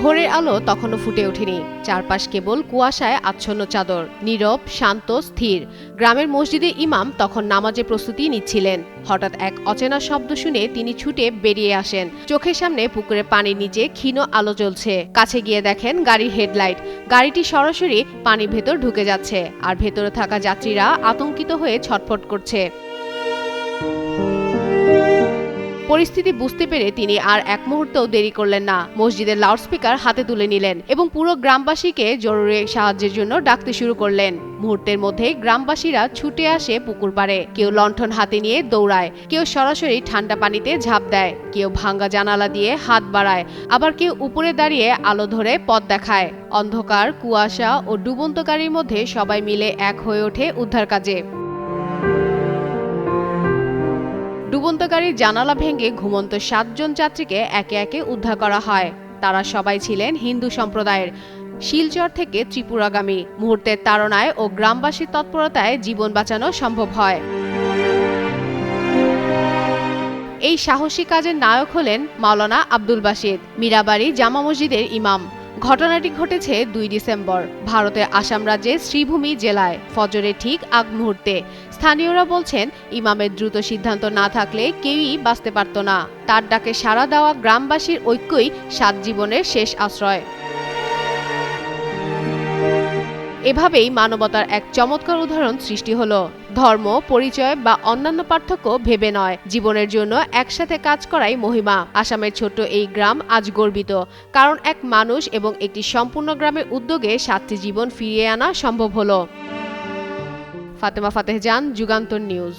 ভোরের আলো তখনও ফুটে ওঠেনি। চারপাশ কেবল কুয়াশায় আচ্ছন্ন চাদর। নীরব, শান্ত, স্থির। গ্রামের মসজিদে ইমাম তখন নামাজে প্রস্তুতি নিচ্ছিলেন। হঠাৎ এক অচেনা শব্দ শুনে তিনি ছুটে বেরিয়ে আসেন। চোখের সামনে পুকুরে পানির নিচে ক্ষীণ আলো জ্বলছে। কাছে গিয়ে দেখেন গাড়ির হেডলাইট। গাড়িটি সরাসরি পানির ভেতর ঢুকে যাচ্ছে। আর ভেতরে থাকা যাত্রীরা আতঙ্কিত হয়ে ছটফট করছে। পরিস্থিতি বুঝতে পেরে তিনি আর এক মুহূর্তও দেরি করলেন না। মসজিদের লাউডস্পিকার হাতে তুলে নিলেন এবং পুরো গ্রামবাসীকে জরুরি সাহায্যের জন্য ডাকতে শুরু করলেন। মুহূর্তের মধ্যে গ্রামবাসীরা ছুটে আসে পুকুর পাড়ে। কেউ লণ্ঠন হাতে নিয়ে দৌড়ায়, কেউ সরাসরি ঠান্ডা পানিতে ঝাঁপ দেয়, কেউ ভাঙ্গা জানালা দিয়ে হাত বাড়ায়, আবার কেউ উপরে দাঁড়িয়ে আলো ধরে পথ দেখায়। অন্ধকার, কুয়াশা ও ডুবন্তকারীর মধ্যে সবাই মিলে এক হয়ে ওঠে উদ্ধার কাজে। ডুবন্ত জানালা ভেঙে ঘুমন্ত সাতজন যাত্রীকে একে একে উদ্ধার করা হয়। তারা সবাই ছিলেন হিন্দু সম্প্রদায়ের। শিলচর থেকে ত্রিপুরাগামী। মুহূর্তের তাড়নায় ও গ্রামবাসীর তৎপরতায় জীবন বাঁচানো সম্ভব হয়। এই সাহসী কাজের নায়ক হলেন মাওলানা আব্দুল বাসিদ মীরাবাড়ি জামা মসজিদের ইমাম। ঘটনাটি ঘটেছে দুই ডিসেম্বর। ভারতের আসাম রাজ্যের শ্রীভূমি জেলায়। ফজরের ঠিক আগ মুহূর্তে। স্থানীয়রা বলছেন, ইমামের দ্রুত সিদ্ধান্ত না থাকলে কেউই বাঁচতে পারত না। তার ডাকে সাড়া দেওয়া গ্রামবাসীর ঐক্যই সাত জীবনের শেষ আশ্রয়। এভাবেই মানবতার এক চমৎকার উদাহরণ সৃষ্টি হলো। ধর্ম, পরিচয় বা অন্যান্য পার্থক্য ভেবে নয়। জীবনের জন্য একসাথে কাজ করাই মহিমা। আসামের ছোট্ট এই গ্রাম আজ গর্বিত, কারণ এক মানুষ এবং একটি সম্পূর্ণ গ্রামের উদ্যোগে সাতটি জীবন ফিরিয়ে আনা সম্ভব হলো। ফাতেমা ফাতেহ যান যুগান্তর নিউজ।